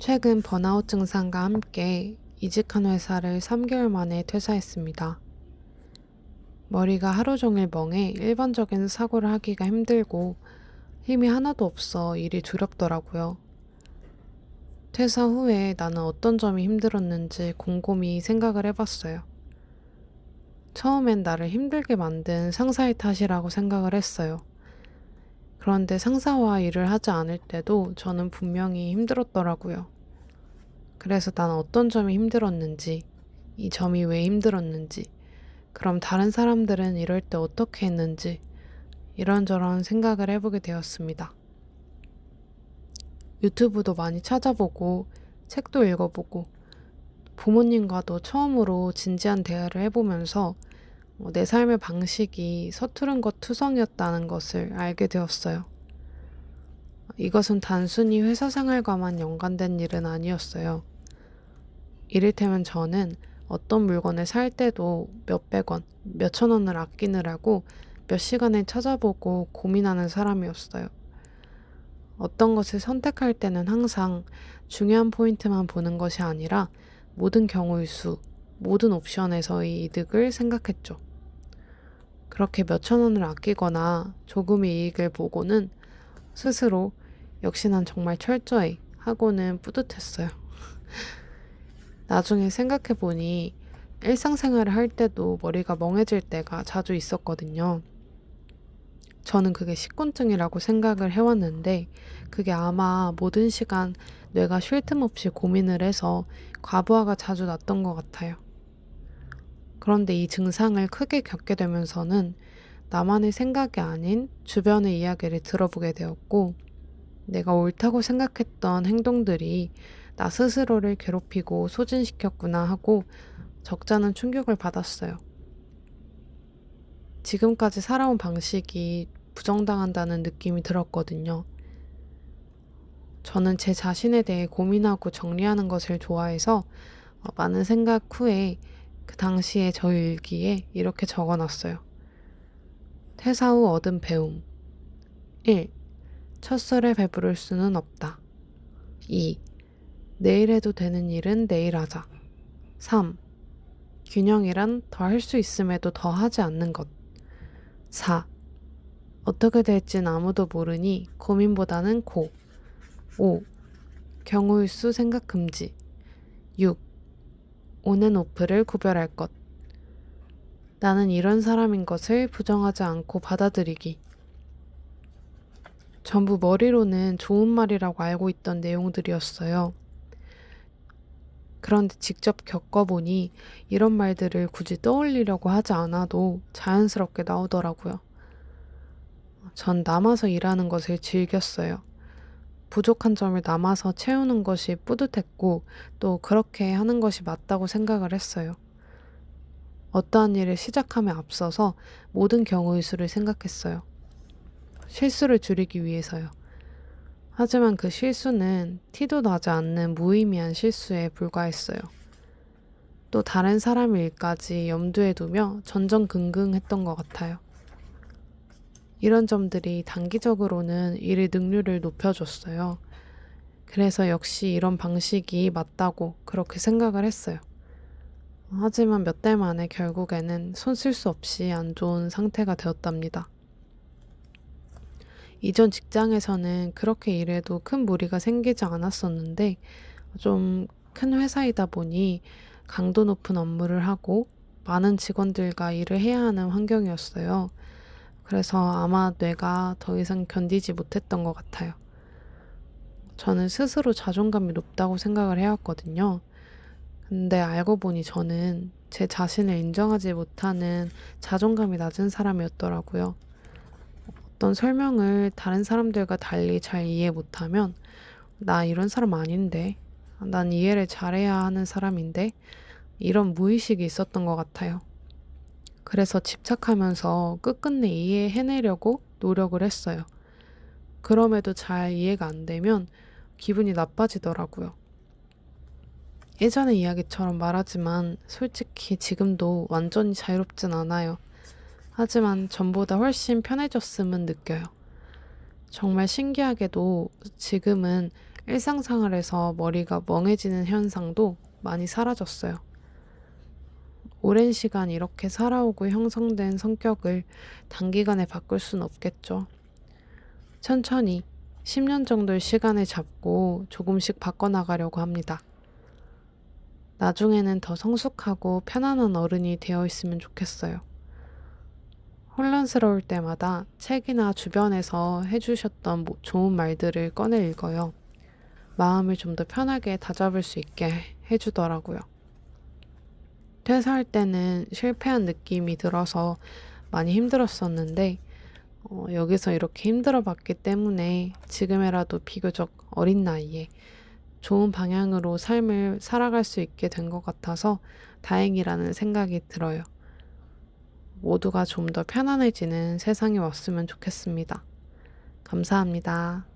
최근 번아웃 증상과 함께 이직한 회사를 3개월 만에 퇴사했습니다. 머리가 하루 종일 멍해 일반적인 사고를 하기가 힘들고 힘이 하나도 없어 일이 두렵더라고요. 퇴사 후에 나는 어떤 점이 힘들었는지 곰곰이 생각을 해봤어요. 처음엔 나를 힘들게 만든 상사의 탓이라고 생각을 했어요. 그런데 상사와 일을 하지 않을 때도 저는 분명히 힘들었더라고요. 그래서 난 어떤 점이 힘들었는지, 이 점이 왜 힘들었는지, 그럼 다른 사람들은 이럴 때 어떻게 했는지, 이런저런 생각을 해보게 되었습니다. 유튜브도 많이 찾아보고, 책도 읽어보고, 부모님과도 처음으로 진지한 대화를 해보면서 어, 내 삶의 방식이 서투른 것 투성이었다는 것을 알게 되었어요. 이것은 단순히 회사 생활과만 연관된 일은 아니었어요. 이를테면 저는 어떤 물건을 살 때도 몇백 원, 몇천 원을 아끼느라고 몇 시간을 찾아보고 고민하는 사람이었어요. 어떤 것을 선택할 때는 항상 중요한 포인트만 보는 것이 아니라 모든 경우의 수, 모든 옵션에서의 이득을 생각했죠. 그렇게 몇천 원을 아끼거나 조금의 이익을 보고는 스스로 역시 난 정말 철저해 하고는 뿌듯했어요. 나중에 생각해 보니 일상생활을 할 때도 머리가 멍해질 때가 자주 있었거든요. 저는 그게 식곤증이라고 생각을 해왔는데 그게 아마 모든 시간 뇌가 쉴 틈 없이 고민을 해서 과부하가 자주 났던 것 같아요. 그런데 이 증상을 크게 겪게 되면서는 나만의 생각이 아닌 주변의 이야기를 들어보게 되었고, 내가 옳다고 생각했던 행동들이 나 스스로를 괴롭히고 소진시켰구나 하고 적잖은 충격을 받았어요. 지금까지 살아온 방식이 부정당한다는 느낌이 들었거든요. 저는 제 자신에 대해 고민하고 정리하는 것을 좋아해서 어, 많은 생각 후에 그 당시에 저희 일기에 이렇게 적어 놨어요. 퇴사 후 얻은 배움. 1. 첫술에 배부를 수는 없다. 2. 내일 해도 되는 일은 내일 하자. 3. 균형이란 더 할 수 있음에도 더 하지 않는 것. 4. 어떻게 될진 아무도 모르니 고민보다는 고. 5. 경우의 수 생각 금지. 6. 온앤 오프를 구별할 것. 나는 이런 사람인 것을 부정하지 않고 받아들이기. 전부 머리로는 좋은 말이라고 알고 있던 내용들이었어요. 그런데 직접 겪어보니 이런 말들을 굳이 떠올리려고 하지 않아도 자연스럽게 나오더라고요. 전 남아서 일하는 것을 즐겼어요. 부족한 점을 남아서 채우는 것이 뿌듯했고 또 그렇게 하는 것이 맞다고 생각을 했어요. 어떠한 일을 시작함에 앞서서 모든 경우의 수를 생각했어요. 실수를 줄이기 위해서요. 하지만 그 실수는 티도 나지 않는 무의미한 실수에 불과했어요. 또 다른 사람 일까지 염두에 두며 전전긍긍했던 것 같아요. 이런 점들이 단기적으로는 일의 능률을 높여줬어요. 그래서 역시 이런 방식이 맞다고 그렇게 생각을 했어요. 하지만 몇 달 만에 결국에는 손 쓸 수 없이 안 좋은 상태가 되었답니다. 이전 직장에서는 그렇게 일해도 큰 무리가 생기지 않았었는데 좀 큰 회사이다 보니 강도 높은 업무를 하고 많은 직원들과 일을 해야 하는 환경이었어요. 그래서 아마 뇌가 더 이상 견디지 못했던 것 같아요. 저는 스스로 자존감이 높다고 생각을 해왔거든요. 근데 알고 보니 저는 제 자신을 인정하지 못하는 자존감이 낮은 사람이었더라고요. 어떤 설명을 다른 사람들과 달리 잘 이해 못하면 나 이런 사람 아닌데 난 이해를 잘해야 하는 사람인데 이런 무의식이 있었던 것 같아요. 그래서 집착하면서 끝끝내 이해해내려고 노력을 했어요. 그럼에도 잘 이해가 안 되면 기분이 나빠지더라고요. 예전의 이야기처럼 말하지만 솔직히 지금도 완전히 자유롭진 않아요. 하지만 전보다 훨씬 편해졌음은 느껴요. 정말 신기하게도 지금은 일상생활에서 머리가 멍해지는 현상도 많이 사라졌어요. 오랜 시간 이렇게 살아오고 형성된 성격을 단기간에 바꿀 순 없겠죠. 천천히 10년 정도의 시간을 잡고 조금씩 바꿔나가려고 합니다. 나중에는 더 성숙하고 편안한 어른이 되어 있으면 좋겠어요. 혼란스러울 때마다 책이나 주변에서 해주셨던 뭐 좋은 말들을 꺼내 읽어요. 마음을 좀 더 편하게 다잡을 수 있게 해주더라고요. 퇴사할 때는 실패한 느낌이 들어서 많이 힘들었었는데, 어, 여기서 이렇게 힘들어 봤기 때문에 지금이라도 비교적 어린 나이에 좋은 방향으로 삶을 살아갈 수 있게 된 것 같아서 다행이라는 생각이 들어요. 모두가 좀 더 편안해지는 세상이 왔으면 좋겠습니다. 감사합니다.